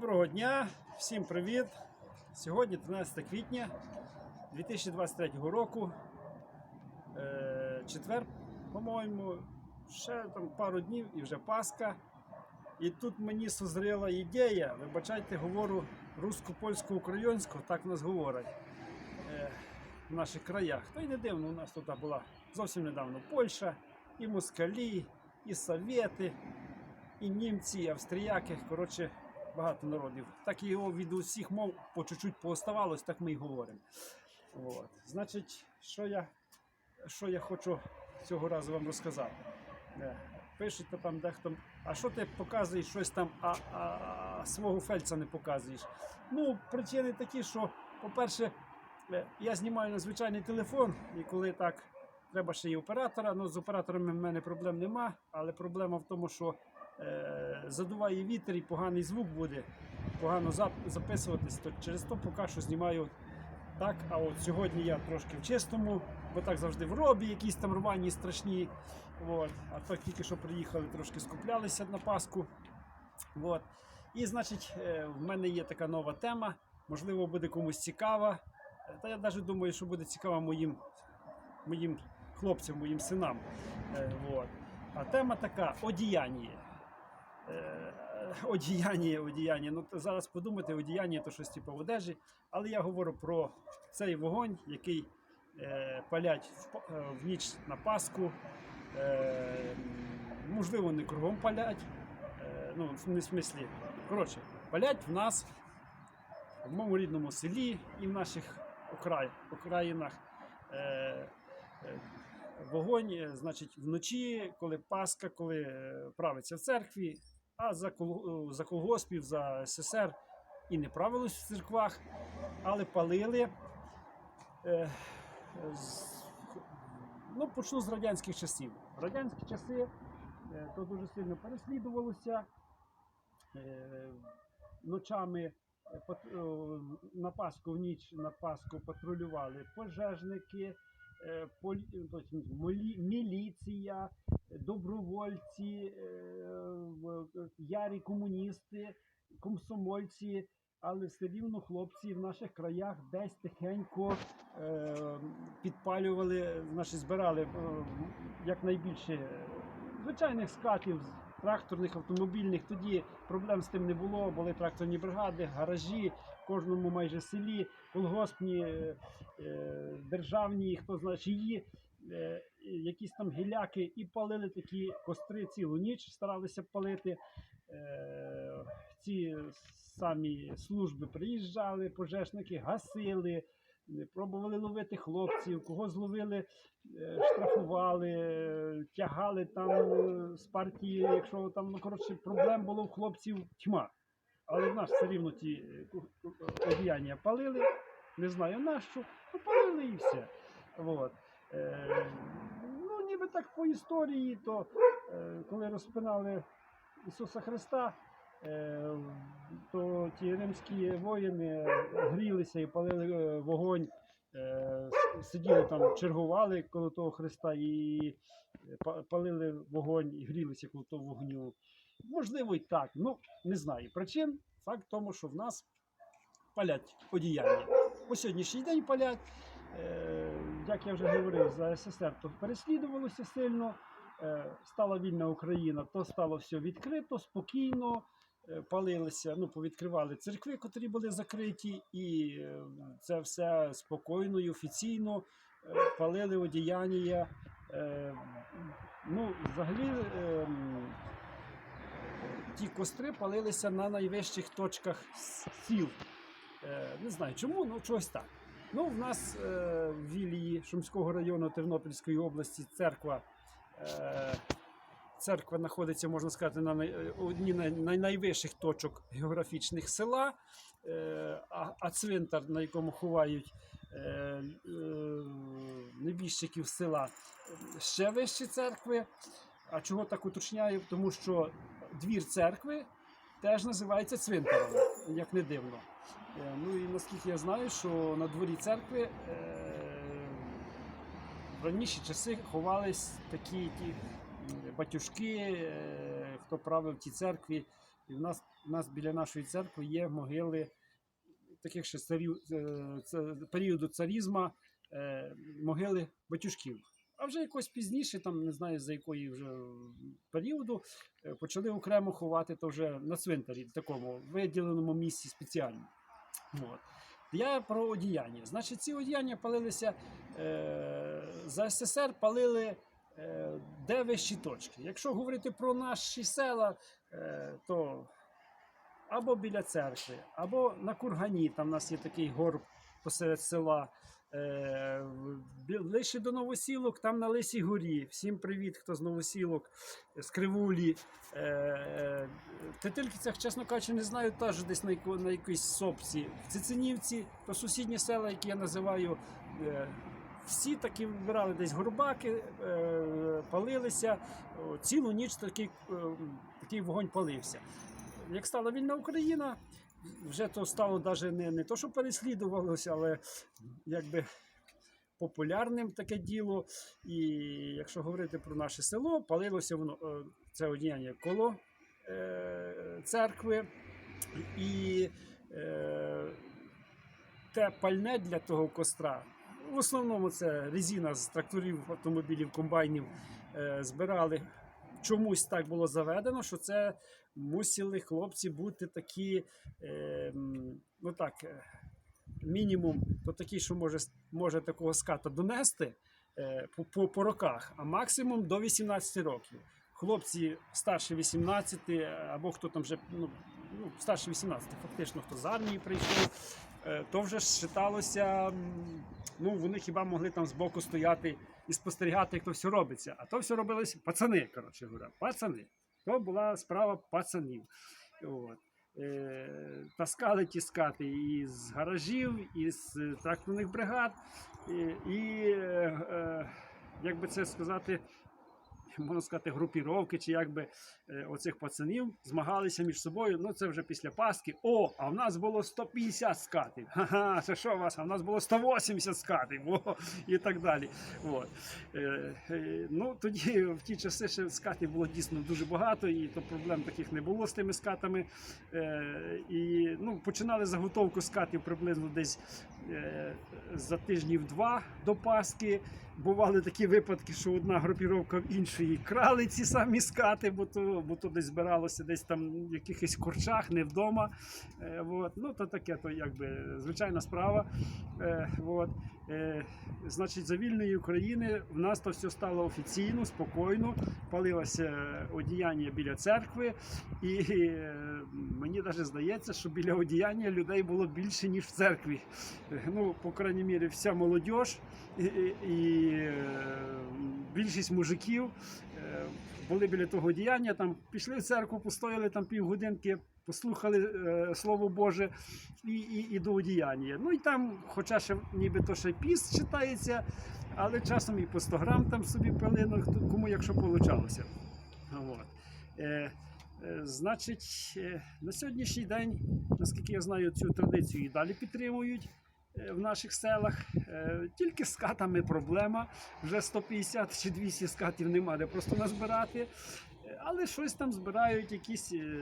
Доброго дня, всім привіт! Сьогодні 13 квітня 2023 року. Е, четвер, по-моєму, ще там пару днів і вже Пасха. І тут мені созріла ідея, вибачайте, говорю русько-польсько українську так нас говорять е, в наших краях. Та й не дивно, у нас тут була зовсім недавно Польща, і москалі, і совєти, і німці, і австріяки. Коротше, багато народів. Так і його від усіх мов по чуть-чуть пооставалось, так ми й говоримо. От. Значить, що я, що я хочу цього разу вам розказати. Е, Пишуть то там дехто, а що ти показуєш щось там, а, а, свого фельдса не показуєш. Ну, причини такі, що, по-перше, е, я знімаю на звичайний телефон, і коли так треба ще й оператора. Ну, з операторами в мене проблем нема, але проблема в тому, що задуває вітер і поганий звук буде, погано записуватись, то через то поки що знімаю так. А от сьогодні я трошки в чистому, бо так завжди в робі, якісь там рвані страшні. От. А так тільки що приїхали, трошки скуплялися на Пасху. От. І, значить, е, в мене є така нова тема. Можливо, буде комусь цікава. Е, Та я навіть думаю, що буде цікава моїм, моїм хлопцям, моїм синам. Е. А тема така одіяння. Е, Одіяння, одіяння. Ну, зараз подумайте, одіяння то щось типу одежі. Але я говорю про цей вогонь, який е, палять в, е, в ніч на Пасху. Е, можливо, не кругом палять. Е, ну, не смислі. Коротше, палять в нас в моєму рідному селі і в наших окрай, окраїнах. Е, е, вогонь, е, значить, вночі, коли Пасха, коли правиться в церкві, а за, кол- за колгоспів, за СССР і не правилось в церквах, але палили. Е, з- ну, почну з радянських часів. Радянські часи е, то дуже сильно переслідувалося. Е, ночами е, на Пасху в ніч на Пасху патрулювали пожежники, е, полі- тобто міліція, е, добровольці, е, ярі комуністи, комсомольці. Але все рівно хлопці в наших краях десь тихенько е, підпалювали, значить, збирали е, якнайбільше звичайних скатів, тракторних, автомобільних. Тоді проблем з тим не було. Були тракторні бригади, гаражі, в кожному майже селі, колгоспні, державні, хто знає чиї, якісь там гіляки, і палили такі костри цілу ніч, старалися палити. Е, ці самі служби приїжджали, пожежники гасили, е, пробували ловити хлопців, кого зловили, е, штрафували, е, тягали там е, з партії, якщо там, ну коротше, проблем було в хлопців тьма. Але в нас все рівно ті е, одіяння палили, не знаю нащо, ну палили і все. Вот. Е, ну, ніби так по історії, то е, коли розпинали Ісуса Христа, е, то ті римські воїни грілися і палили вогонь, сиділи там, чергували коло того Христа і палили вогонь і грілися коло того вогню. Можливо, і так. Ну, не знаю причин. Факт в тому, що в нас палять одіяння. По сьогоднішній день палять. Як я вже говорив, за СССР то переслідувалося сильно. Е, стала вільна Україна, то стало все відкрито, спокійно. е, Палилися, ну, повідкривали церкви, котрі були закриті, і е, це все спокійно і офіційно палили одіяння. Ну, взагалі, ті костри палилися на найвищих точках сіл. Не знаю чому, ну чогось так. Ну, в нас е, в Вілії Шумського району Тернопільської області церква. Е, церква знаходиться, можна сказати, на одній най- найвищих точок географічних села, е, а, а цвинтар, на якому ховають е, е, небіжчиків села, ще вищі церкви. А чого так уточняю? Тому що двір церкви теж називається цвинтаром, як не дивно. Е, Ну і наскільки я знаю, що на дворі церкви е, в раніші часи ховались такі ті батюшки, е, хто правив в тій церкві, І в нас, в нас біля нашої церкви є могили таких ще царів, періоду царізма, могили батюшків. А вже якось пізніше, там не знаю за якої вже періоду, почали окремо ховати то вже на цвинтарі, такому виділеному місці спеціально. От. Я про одіяння. Значить, ці одіяння палилися е, за СССР, палили е, де вищі точки. Якщо говорити про наші села, е, то або біля церкви, або на Кургані, там у нас є такий горб посеред села. Е, ближче до Новосілок, там на Лисій горі. Всім привіт, хто з Новосілок, з Кривулі. Е, е, Тетильківцях, чесно кажучи, не знаю, теж десь на, на якійсь сопці. В Цицинівці, то сусідні села, які я називаю. Всі таки вибирали десь горбаки, палилися. Цілу ніч такий, такий вогонь палився. Як стала вільна Україна, вже то стало навіть не, не то, що переслідувалося, але якби популярним таке діло. І якщо говорити про наше село, палилося воно е, це одіяння коло е, церкви. І е, те пальне для того костра. В основному це резина з тракторів, автомобілів, комбайнів е, збирали. Чомусь так було заведено, що це мусили хлопці бути такі, е, ну так, е, мінімум, то такий, що може, може такого ската донести е, по, по, по роках, а максимум до 18 років. Хлопці старше 18, або хто там вже ну, ну, старше 18, фактично, хто з армії прийшов, е, то вже ж вважалося, ну вони хіба могли там збоку стояти і спостерігати, як то все робиться. А то все робилися пацани, коротше говоря, пацани. То була справа пацанів. От. Е, таскали ті скати із гаражів, із з тракторних бригад. І, і е, е, як би це сказати, можна сказати, групіровки, чи якби е, оцих пацанів змагалися між собою. Ну це вже після Пасхи. О, а в нас було 150 скатів. Ха-ха, це що у вас? А в нас було 180 скатів. О, і так далі. От. Е, е, ну тоді в ті часи ще скатів було дійсно дуже багато, і то проблем таких не було з тими скатами. Е, і ну, починали заготовку скатів приблизно десь е, за тижнів два до Пасхи. Бували такі випадки, що одна групіровка в іншої крали ці самі скати, бо то, бо то десь збиралося десь там в якихось корчах, не вдома. Е, от. Ну, то таке, то якби звичайна справа. Е, от. Е, значить, за вільної України в нас то все стало офіційно, спокійно. Палилося одіяння біля церкви, і е, мені навіть здається, що біля одіяння людей було більше, ніж в церкві. Ну, по крайній мірі, вся молодь і, і, е, більшість мужиків були біля того діяння, там пішли в церкву, постояли там півгодинки, послухали е, Слово Боже і, і, і до одіяння. Ну і там, хоча ще ніби то ще піст читається, але часом і по 100 грам там собі пили, кому якщо получалося. От. Е, е, значить, е, на сьогоднішній день, наскільки я знаю, цю традицію і далі підтримують е, в наших селах. Е, Тільки з скатами проблема. Вже 150 чи 200 скатів нема де просто назбирати. Але щось там збирають, якісь, е,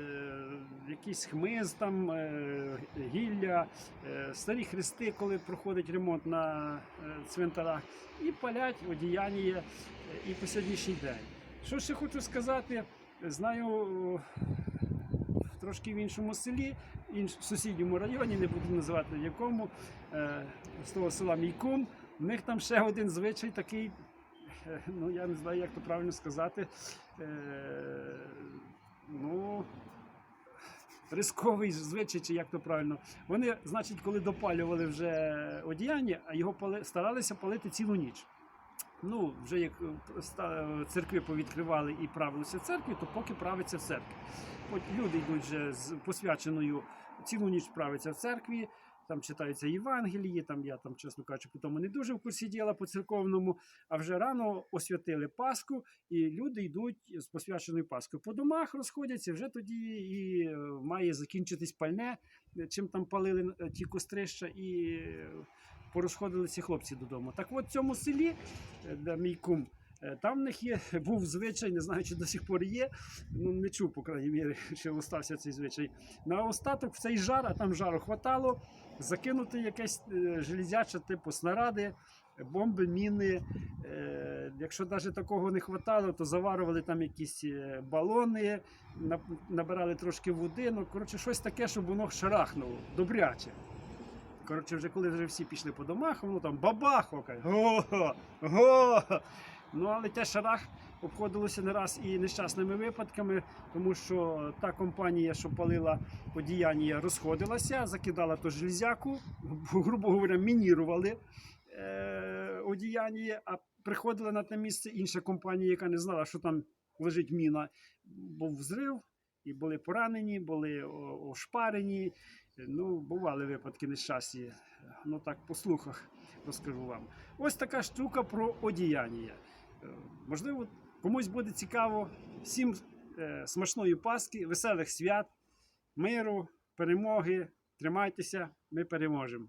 якийсь хмиз, там, е, гілля, е, старі хрести, коли проходить ремонт на цвинтарах, і палять одіяння і по сьогоднішній день. Що ще хочу сказати, знаю трошки в іншому селі, в сусідньому районі, не буду називати якому, з того села Мійкум. У них там ще один звичай такий, ну я не знаю, як то правильно сказати. Е, ну, рисковий звичай, чи як то правильно. Вони, значить, коли допалювали вже одіяння, а його пали, старалися палити цілу ніч. Ну, вже як е, церкви повідкривали і правилося в церкві, то поки правиться в церкві. Люди йдуть вже з посвяченою цілу ніч правиться в церкві, там читаються Євангелії, там я там, чесно кажучи, по тому не дуже в курсі діла по церковному, а вже рано освятили Пасху, і люди йдуть з посвяченою Пасхою. По домах розходяться, вже тоді і е, має закінчитись пальне, чим там палили е, ті кострища, і е, порозходилися хлопці додому. Так от в цьому селі, де мій кум, Там в них є, був звичай, не знаю, чи до сих пор є. Ну, не чув, по крайній мірі, що остався цей звичай. На остаток в цей жар, а там жару хватало, закинути якесь е, железяче, типу снаради, бомби, міни. Е, якщо навіть такого не хватало, то заварювали там якісь е, балони, набирали трошки води. Ну, коротше, щось таке, щоб воно шарахнуло, добряче. Коротше, вже коли вже всі пішли по домах, воно там бабах, окай, го, го. Ну, але те шарах обходилося не раз і нещасними випадками, тому що та компанія, що палила одіяння, розходилася, закидала ту железяку, грубо говоря, мінірували е, одіяння, а приходила на те місце інша компанія, яка не знала, що там лежить міна. Був взрив, і були поранені, були ошпарені. Ну, бували випадки нещасті. Ну так, по слухах розкажу вам. Ось така штука про одіяння. Можливо, комусь буде цікаво. Всім е, смачної Пасхи, веселих свят, миру, перемоги. Тримайтеся, ми переможемо.